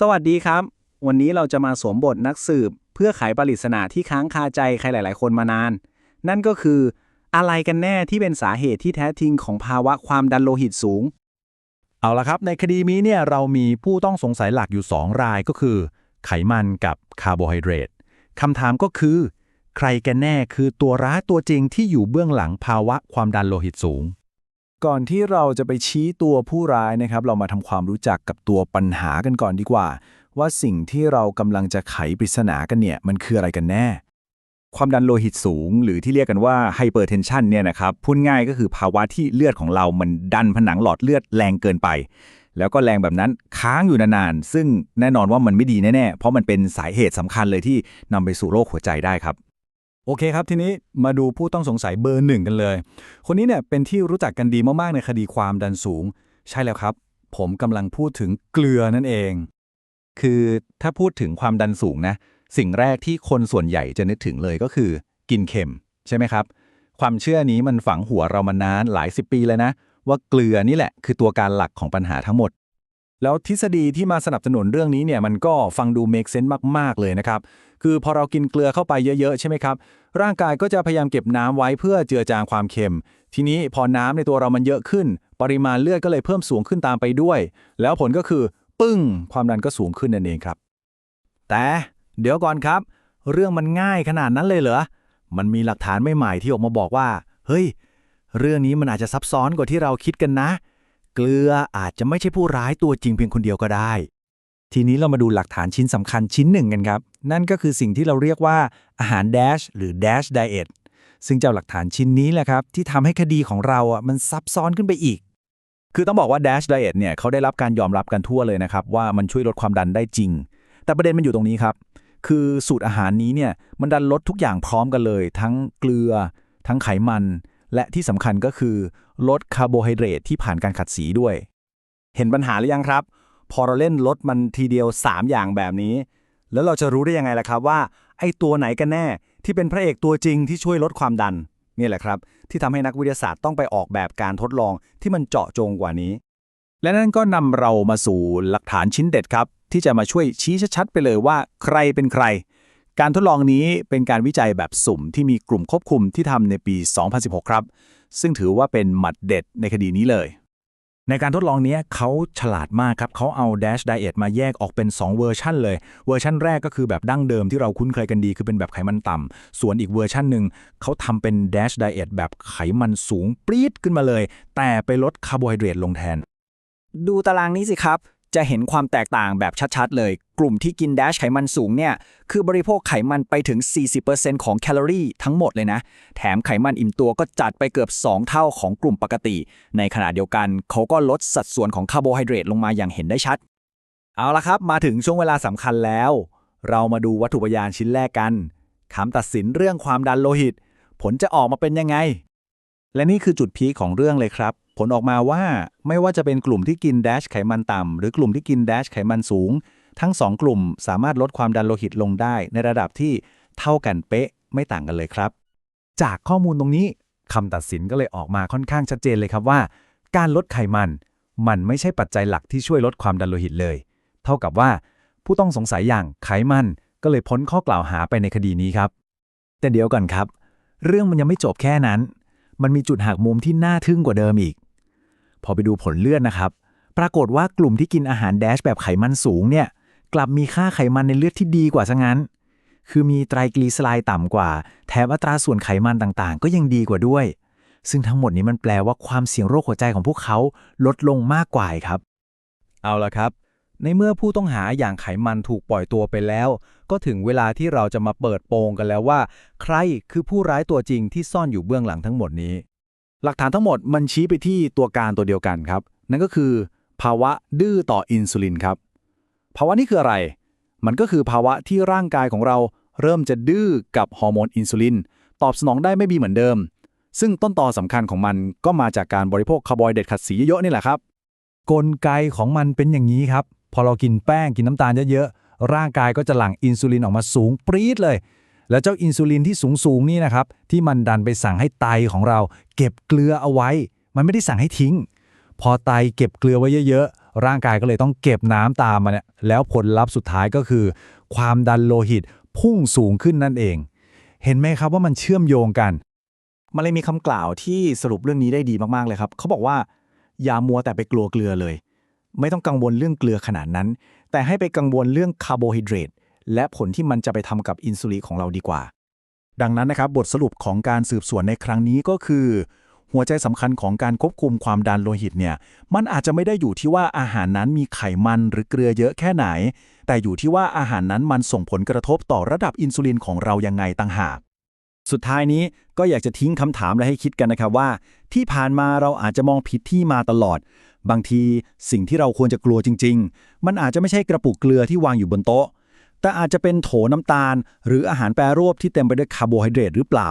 สวัสดีครับ วันนี้เราจะมาสวมบทนักสืบ เพื่อไขปริศนาที่ค้างคาใจใครหลาย ๆ คนมานาน นั่นก็คือ อะไรกันแน่ที่เป็นสาเหตุที่แท้จริงของภาวะความดันโลหิตสูง เอาละครับ ในคดีนี้เนี่ยเรามีผู้ต้องสงสัยหลักอยู่ 2 รายก็คือ ไขมันกับคาร์โบไฮเดรตคำถามก็คือ ใครกันแน่คือตัวร้ายตัวจริงที่อยู่เบื้องหลังภาวะความดันโลหิตสูง ก่อนที่เราจะไปชี้ตัวผู้ร้ายนะครับ เรามาทำความรู้จักกับตัวปัญหากันก่อนดีกว่า ว่าสิ่งที่เรากำลังจะไขปริศนากันเนี่ย มันคืออะไรกันแน่ ความดันโลหิตสูง หรือที่เรียกกันว่าไฮเปอร์เทนชันเนี่ยนะครับพูดง่ายก็คือภาวะที่เลือดของเรามันดันผนังหลอดเลือดแรงเกินไป แล้วก็แรงแบบนั้นค้างอยู่นานๆซึ่งแน่นอนว่ามันไม่ดีแน่ๆเพราะมันเป็นสาเหตุสำคัญเลยที่นำไปสู่โรคหัวใจได้ครับ โอเคครับ ทีนี้มาดูผู้ต้องสงสัยเบอร์หนึ่งกันเลย คนนี้เนี่ยเป็นที่รู้จักกันดีมากๆในคดีความดันสูง ใช่แล้วครับ ผมกำลังพูดถึงเกลือนั่นเอง คือถ้าพูดถึงความดันสูงนะ สิ่งแรกที่คนส่วนใหญ่จะนึกถึงเลยก็คือ กินเค็ม ใช่ไหมครับ ความเชื่อนี้มันฝังหัวเรามานานหลายสิบปีเลยนะ ว่าเกลือนี่แหละคือตัวการหลักของปัญหาทั้งหมด แล้วทฤษฎีที่มาสนับสนุนเรื่องนี้เนี่ยมันก็ฟังดู make sense มาก ๆ เลยนะครับ คือพอเรากินเกลือเข้าไปเยอะๆ ใช่ไหมครับ ร่างกายก็จะพยายามเก็บน้ำไว้เพื่อเจือจางความเค็ม ทีนี้พอน้ำในตัวเรามันเยอะขึ้น ปริมาณเลือดก็เลยเพิ่มสูงขึ้นตามไปด้วย แล้วผลก็คือปึ้ง ความดันก็สูงขึ้นนั่นเองครับ แต่เดี๋ยวก่อนครับ เรื่องมันง่ายขนาดนั้นเลยเหรอมันมีหลักฐานใหม่ๆที่ออกมาบอกว่า เฮ้ย เรื่องนี้มันอาจจะซับซ้อนกว่าที่เราคิดกันนะ เกลืออาจจะไม่ใช่ผู้ร้ายตัวจริงเพียงคนเดียวก็ได้ ทีนี้เรามาดูหลักฐานชิ้นสำคัญชิ้นหนึ่งกันครับ นั่นก็คือสิ่งที่เราเรียกว่าอาหาร dash หรือ dash diet ซึ่งเจ้าหลักฐานชิ้นนี้แหละครับที่ทำให้คดีของเราอะมันซับซ้อนขึ้นไปอีก คือต้องบอกว่า dash diet เนี่ยเขาได้รับการยอมรับกันทั่วเลยนะครับว่ามันช่วยลดความดันได้จริง แต่ประเด็นมันอยู่ตรงนี้ครับ คือสูตรอาหารนี้เนี่ยมันดันลดทุกอย่างพร้อมกันเลย ทั้งเกลือ ทั้งไขมัน และที่สำคัญก็คือลดคาร์โบไฮเดรตที่ผ่านการขัดสีด้วย เห็นปัญหาหรือยังครับ พอเราเล่นลดมันทีเดียว 3 อย่างแบบนี้ แล้วเราจะรู้ได้ยังไงล่ะครับว่า ไอ้ตัวไหนกันแน่ที่เป็นพระเอกตัวจริงที่ช่วยลดความดันนี่แหละครับ ที่ทำให้นักวิทยาศาสตร์ต้องไปออกแบบการทดลองที่มันเจาะจงกว่านี้ และนั่นก็นำเรามาสู่หลักฐานชิ้นเด็ดครับ ที่จะมาช่วยชี้ชัดๆไปเลยว่า ใครเป็นใคร การทดลองนี้เป็นการวิจัยแบบสุ่มที่มีกลุ่มควบคุมที่ทำในปี 2016 ครับ ซึ่งถือว่าเป็นหมัดเด็ดในคดีนี้เลย ในการทดลองนี้เขาฉลาดมากครับเขาเอา Dash Diet มาแยกออกเป็น 2 เวอร์ชันเลย เวอร์ชันแรกก็คือแบบดั้งเดิมที่เราคุ้นเคยกันดีคือเป็นแบบไขมันต่ำ ส่วนอีกเวอร์ชันหนึ่งเขาทำเป็น Dash Diet แบบไขมันสูงปรี๊ดขึ้นมาเลย แต่ไปลดคาร์โบไฮเดรตลงแทน ดูตารางนี้สิครับ จะเห็นความแตกต่างแบบชัดๆ เลย กลุ่มที่กินแดชไขมันสูงเนี่ยคือบริโภคไขมันไปถึง 40%ของแคลอรี่ทั้งหมดเลยนะ แถมไขมันอิ่มตัวก็จัดไปเกือบ 2 เท่าของกลุ่มปกติ ในขณะเดียวกันเขาก็ลดสัดส่วนของคาร์โบไฮเดรตลงมาอย่างเห็นได้ชัด เอาละครับ มาถึงช่วงเวลาสำคัญแล้ว เรามาดูวัตถุพยานชิ้นแรกกันคำตัดสินเรื่องความดันโลหิต ผลจะออกมาเป็นยังไง และนี่คือจุดพีคของเรื่องเลยครับ ผลออกมาว่าไม่ว่าจะเป็นกลุ่มที่กินแดชไขมันต่ำ หรือกลุ่มที่กินแดชไขมันสูง ทั้ง 2 กลุ่มสามารถลดความดันโลหิตลงได้ ในระดับที่เท่ากันเป๊ะไม่ต่างกันเลยครับ จากข้อมูลตรงนี้คำตัดสินก็เลยออกมาค่อนข้างชัดเจนเลยครับว่า การลดไขมัน มันไม่ใช่ปัจจัยหลักที่ช่วยลดความดันโลหิตเลย เท่ากับว่า ผู้ต้องสงสัยอย่างไขมันก็เลยพ้นข้อกล่าวหาไปในคดีนี้ครับ แต่เดี๋ยวก่อนครับ เรื่องมันยังไม่จบแค่นั้น มันมีจุดหักมุมที่น่าทึ่งกว่าเดิมอีก พอไปดูผลเลือดนะครับ ปรากฏว่ากลุ่มที่กินอาหารแดชแบบไขมันสูงเนี่ย กลับมีค่าไขมันในเลือดที่ดีกว่าซะงั้น คือมีไตรกลีเซอไรด์ต่ำกว่า แถมอัตราส่วนไขมันต่างๆ ก็ยังดีกว่าด้วย ซึ่งทั้งหมดนี้มันแปลว่าความเสี่ยงโรคหัวใจของพวกเขาลดลงมากกว่าครับ เอาละครับ ในเมื่อผู้ต้องหาอย่างไขมันถูกปล่อยตัวไปแล้ว ก็ถึงเวลาที่เราจะมาเปิดโปงกันแล้วว่า ใครคือผู้ร้ายตัวจริงที่ซ่อนอยู่เบื้องหลังทั้งหมดนี้ หลักฐานทั้งหมดมันชี้ไปที่ตัวการตัวเดียวกันครับ นั่นก็คือ ภาวะดื้อต่ออินซูลินครับ ภาวะนี้คืออะไร มันก็คือภาวะที่ร่างกายของเราเริ่มจะดื้อกับฮอร์โมนอินซูลิน ตอบสนองได้ไม่ดีเหมือนเดิม ซึ่งต้นตอสำคัญของมันก็มาจากการบริโภคคาร์บไฮเดรตขัดสีเยอะๆนี่แหละครับ กลไกของมันเป็นอย่างนี้ครับ พอเรากินแป้งกินน้ำตาลเยอะๆร่างกายก็จะหลั่งอินซูลินออกมาสูงปรี๊ดเลย แล้วเจ้าอินซูลินที่สูงๆนี่นะครับที่มันดันไปสั่งให้ไตของเรา เก็บเกลือเอาไว้ มันไม่ได้สั่งให้ทิ้ง พอไตเก็บเกลือไว้เยอะๆ ร่างกายก็เลยต้องเก็บน้ำตามมาเนี่ยแล้วผลลัพธ์สุดท้ายก็คือ ความดันโลหิตพุ่งสูงขึ้นนั่นเอง เห็นไหมครับว่ามันเชื่อมโยงกันมันเลยมีคำกล่าวที่สรุปเรื่องนี้ได้ดีมากๆเลยครับ เขาบอกว่า อย่ามัวแต่ไปกลัวเกลือเลย ไม่ต้องกังวลเรื่องเกลือขนาดนั้น แต่ให้ไปกังวลเรื่องคาร์โบไฮเดรต และผลที่มันจะไปทำกับอินซูลินของเราดีกว่า ดังนั้นนะครับบทสรุปของการสืบสวนในครั้งนี้ก็คือ หัวใจสำคัญของการควบคุมความดันโลหิตเนี่ยมันอาจจะไม่ได้อยู่ที่ว่าอาหารนั้นมีไขมันหรือเกลือเยอะแค่ไหน แต่อยู่ที่ว่าอาหารนั้นมันส่งผลกระทบต่อระดับอินซูลินของเรายังไงต่างหากสุดท้ายนี้ก็อยากจะทิ้งคำถามและให้คิดกันนะครับว่า ที่ผ่านมาเราอาจจะมองผิดที่มาตลอด บางทีสิ่งที่เราควรจะกลัวจริง ๆ มันอาจจะไม่ใช่กระปุกเกลือที่วางอยู่บนโต๊ะ แต่อาจจะเป็นโถน้ำตาล หรืออาหารแปรรูปที่เต็มไปด้วยคาร์โบไฮเดรตหรือเปล่า